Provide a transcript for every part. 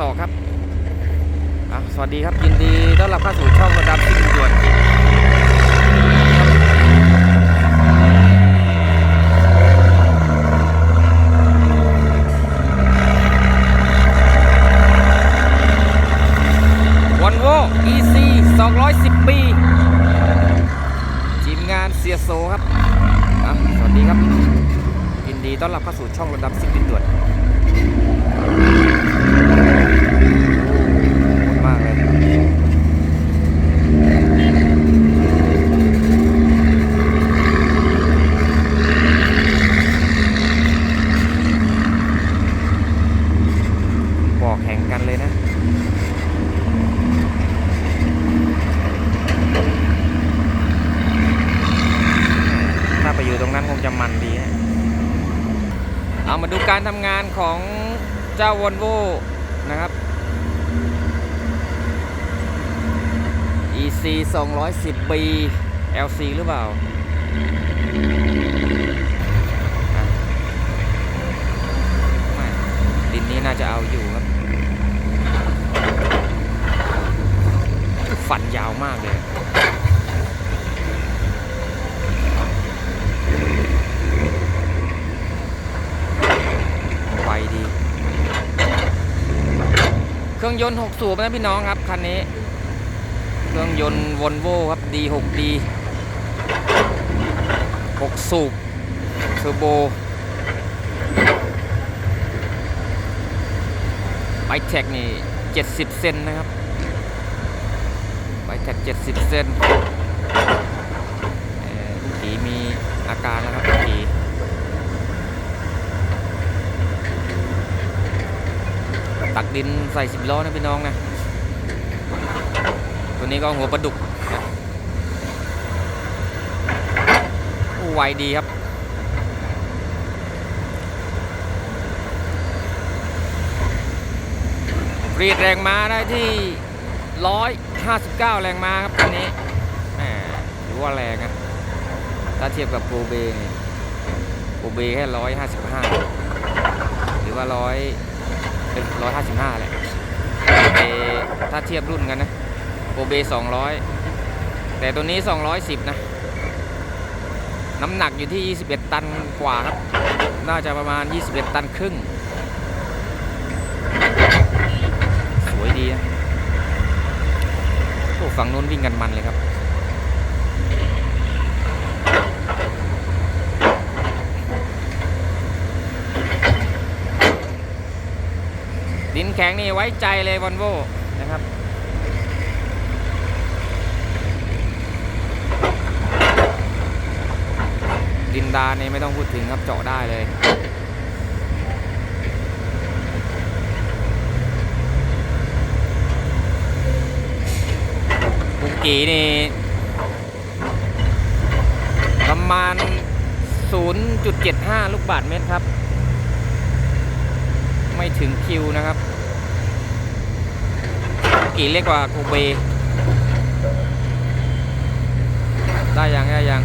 ศอกครับสวัสดีครับยินดีต้อนรับเข้าสู่ช่องระดับสิ่งด่วนวันโว EC 210 ปี ทีมงานเสียโซครับ สวัสดีครับ ยินดีต้อนรับเข้าสู่ช่องระดับสิ่งด่วน โอ้โหมากเลย บอกแข่งกันเลยนะ ถ้าไปอยู่ตรงนั้นคงจะมันดีฮะเอามาดู การทำงานของเจ้าวอลโวนะครับ EC 210 B LC หรือเปล่าอะไม่ดินนี้น่าจะเอาอยู่ครับ ฝันยาวมากเลย ไวดี เครื่อง ยนต์6สูบนะพี่น้องครับคันนี้ เครื่องยนต์วอลโวครับ D6D 6 สูบเทอร์โบ ไบแท็กนี่ 70 เซนนะครับ ไบแท็ก 70 เซนผีมีอาการแล้วครับลูกผี ตักดินใส่สิบล้อนะพี่น้องนะ ตัวนี้ก็หัวปลาดุกนะไวดีครับ รีดแรงม้าได้ที่ 159 แรงม้าครับคันนี้หมถือว่าแรงนะถ้าเทียบกับโปเบนี่โปเบแค่ 155 หรือว่า 100 เป็นร้อยห้าสิบห้าแหละเอถ้าเทียบรุ่นกันนะโอเบสองร้อยแต่ตัวนี้สองร้อยสิบนะ น้ำหนักอยู่ที่21ตันกว่าครับ น่าจะประมาณ21ตันครึ่ง สวยดีนะโอ้ฝั่งนู้นวิ่งกันมันเลยครับ ดินแข็งนี่ไว้ใจเลยวอลโวนะครับดินดานนี่ไม่ต้องพูดถึงครับเจาะได้เลยบุกกีนี่ประมาณ 0.75 ลูกบาทเมตรครับ ไม่ถึงคิวนะครับ กี่เล็กกว่าโกเบได้ยังได้ยัง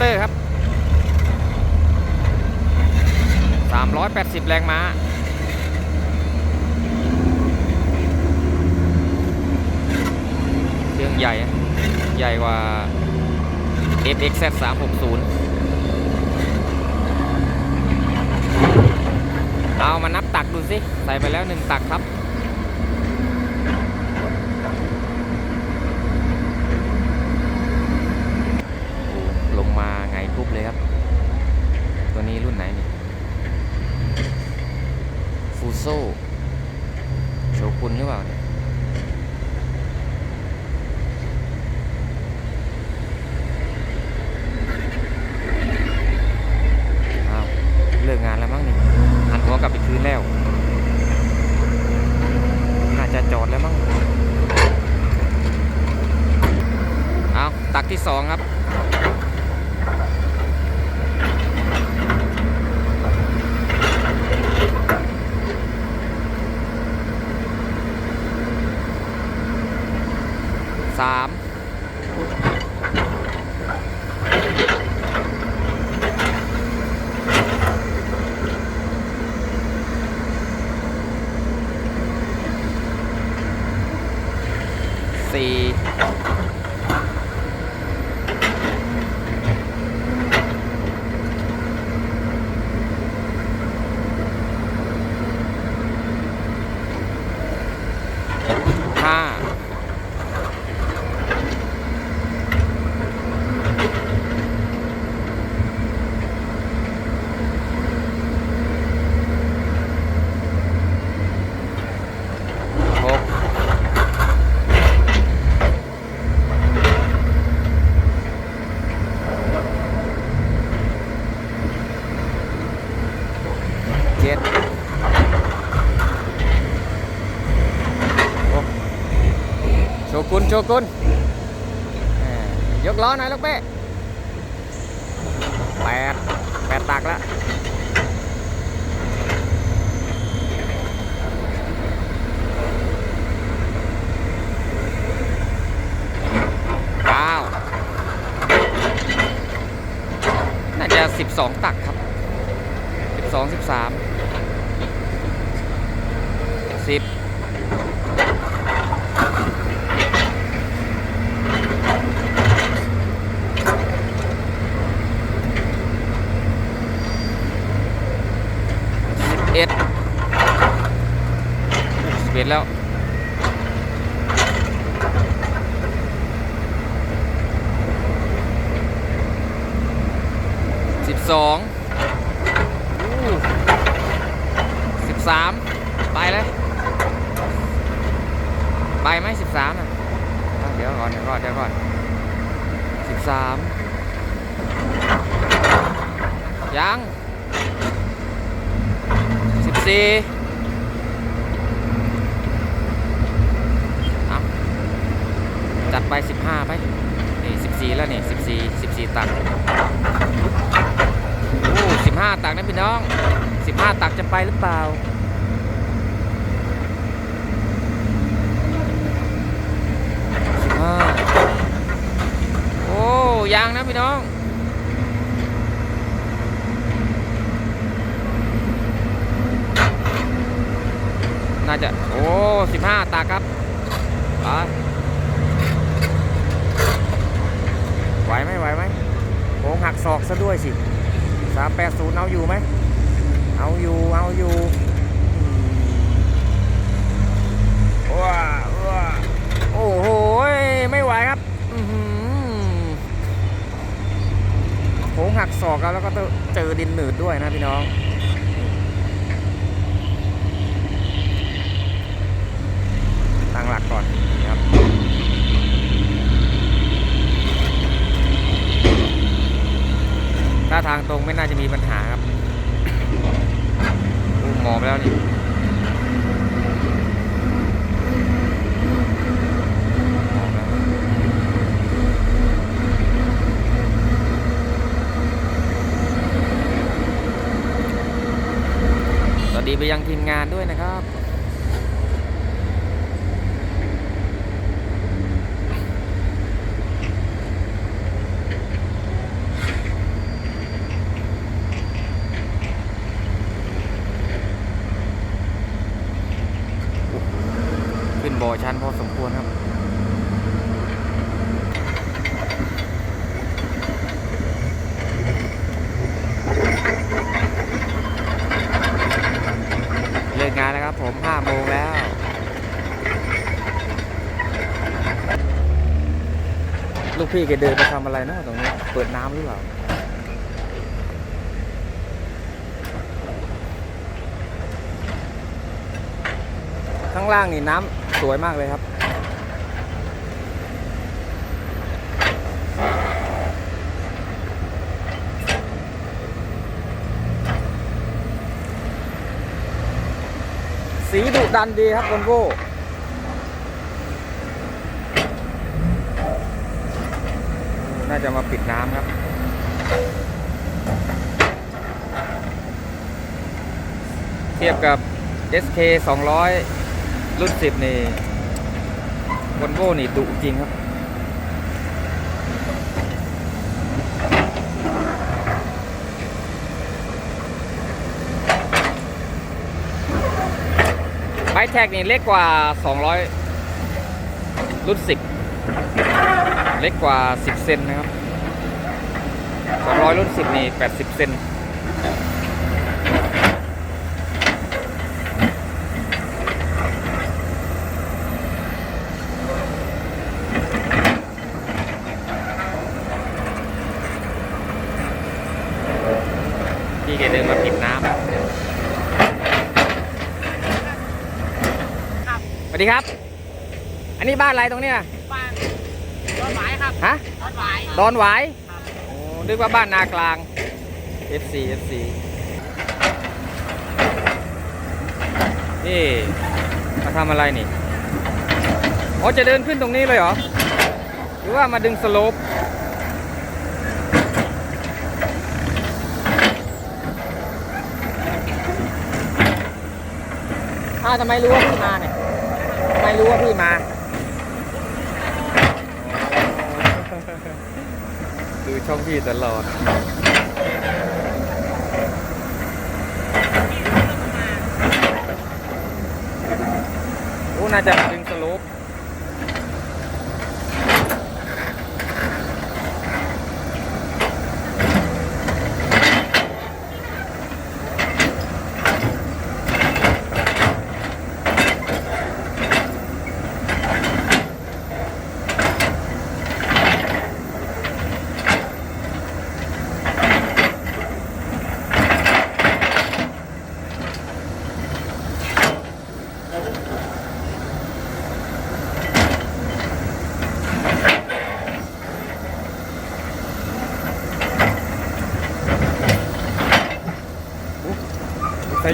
เตอร์ครับ 380 แรงม้า เครื่องใหญ่ ใหญ่กว่า FXZ 360 เอามานับตักดูสิ ใส่ไปแล้ว 1 ตักครับ ตัวนี้รุ่นไหนนี่ฟูโซโชกุนหรือเปล่าเนี่ย อ้าว เลิกงานแล้วมั้งนี่หันหัวกลับไปคืนแล้ว น่าจะจอดแล้วมั้งเอาตักที่สองครับ สามสี่ห้า หกเจ็ดโอ้ โชกุนโชกุนแหม่ยกล้อหน่อยลูกเป้แปดแปดตักแล้วเก้าน่าจะสิบสองตักครับสิบสองสิบสามสิบ สิบเอ็ดสิบเอ็ดแล้วสิบสองสิบสามไปเลยไปไหมสิบสามอะเดี๋ยวก่อนเดี๋ยวก่อนเดี๋ยวก่อนสิบสามยังิจัดไปสิบห้าไป นี่สิบสี่แล้วนี่สิบสี่สิบสี่ตังค์โอ้สิบห้าตักนะพี่น้องสิบห้าตักจะไปหรือเปล่าสิบห้าโอ้ยังนะพี่น้อง น่าจะ โอ้สิบห้าตักครับไปไหวไหมไหวไหมโค้งหักศอกซะด้วยสิสามแปดศูนย์เอาอยู่ไหม เอาอยู่ เอาอยู่ว้าว้าโอ้โห ไม่ไหวครับโค้งหักศอกแล้วแล้วก็เจอดินหนืดด้วยนะพี่น้อง ตั้ง หลักก่อนครับถ้าทางตรงไม่น่าจะมีปัญหาครับอู้หมอบแล้วนี่สวัสดีไปยังทีมงานด้วยนะครับ ชันพอสมควรครับเลิกงานแล้วครับผม5โมงแล้วลูกพี่แกเดินไปทำอะไรนะตรงนี้ เปิดน้ำหรือเปล่า ข้างล่างนี่น้ำสวยมากเลยครับ สีดุดันดีครับวอลโว่น่าจะมาปิดน้ำครับเทียบกับ SK 200 รุ่น10นี่วอลโว่นี่ดุจริงครับ ไบแท็กนี่เล็กกว่า 200 รุ่น 10 เล็กกว่า 10 เซนนะครับ 200 รุ่น 10 นี่ 80 เซน เดินมาปิดน้ำครับสวัสดีครับ อันนี้บ้านอะไรตรงเนี้ยบ้านรถหวายครับฮะรถหวายดอนหวายครับโอ้นึกว่าบ้านนากลาง FC FC นี่มาทำอะไรนี่อ๋อจะเดินขึ้นตรงนี้เลยเหรอ หรือว่ามาดึงสโลปาวทำไมรู้ว่าพี่มาเนี่ยทำไมรู้ว่าพี่มา ดูช่องพี่ตลอดโอ้น่าจะดึง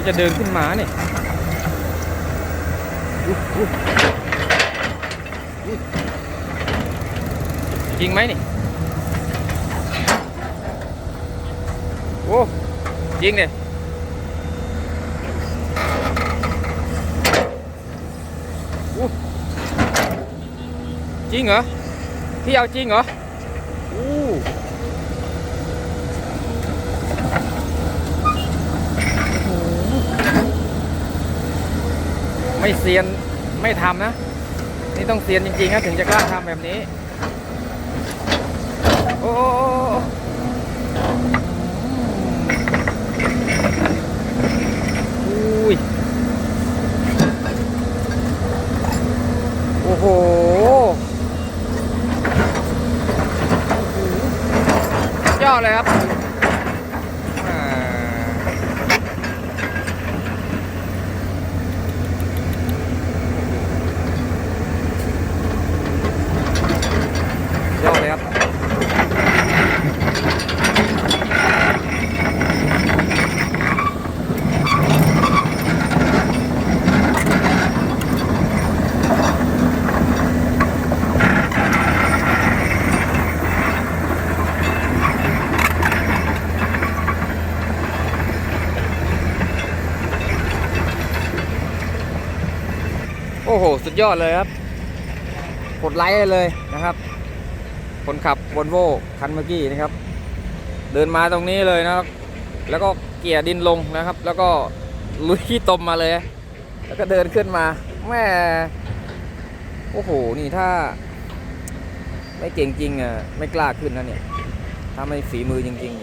จะเดินขึ้นมาเนี่ยจริงไหมนี่ โอ้จริงเนี่ยจริงเหรอ พี่เอาจริงเหรอ ไม่เซียนไม่ทำนะ นี่ต้องเซียนจริงๆนะถึงจะกล้าทำแบบนี้ โอ้โอ้โอ้โอ้อุ้ยโอ้โหยอดเลยครับอ่า ยอดเลยครับ โอ้โห สุด ยอดเลยครับ กดไลค์ให้เลยนะครับ คนขับวอลโว่คันเมื่อกี้นะครับ เดินมาตรงนี้เลยนะครับ แล้วก็เกี่ยดินลงนะครับ แล้วก็ลุยขี้ตมมาเลย แล้วก็เดินขึ้นมาแม่โอ้โห นี่ถ้า ไม่เก่งจริงอะไม่กล้าขึ้นนะเนี่ย ถ้าไม่ฝีมือจริง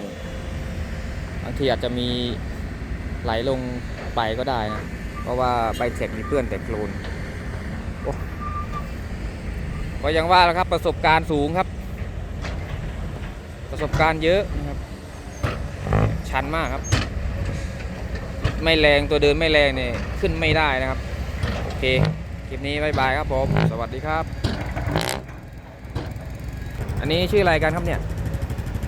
ๆบางทีอาจจะมีไหลลงไปก็ได้นะ เพราะว่าใบเทคมีเปื้อนแต่โคลน ก็ยังว่าแล้วครับประสบการณ์สูงครับ ประสบการณ์เยอะนะครับ ชันมากครับ ไม่แรงตัวเดินไม่แรงเนี่ยขึ้นไม่ได้นะครับ โอเค คลิปนี้บายบายครับผม สวัสดีครับ อันนี้ชื่ออะไรกันครับเนี่ย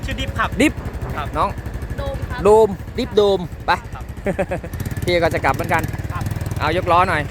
ชื่อดิฟครับ ดิฟครับ น้อง โดมครับ โดม ดิฟโดม ไป ครับ พี่ก็จะกลับเหมือนกัน ครับ เอายกล้อหน่อย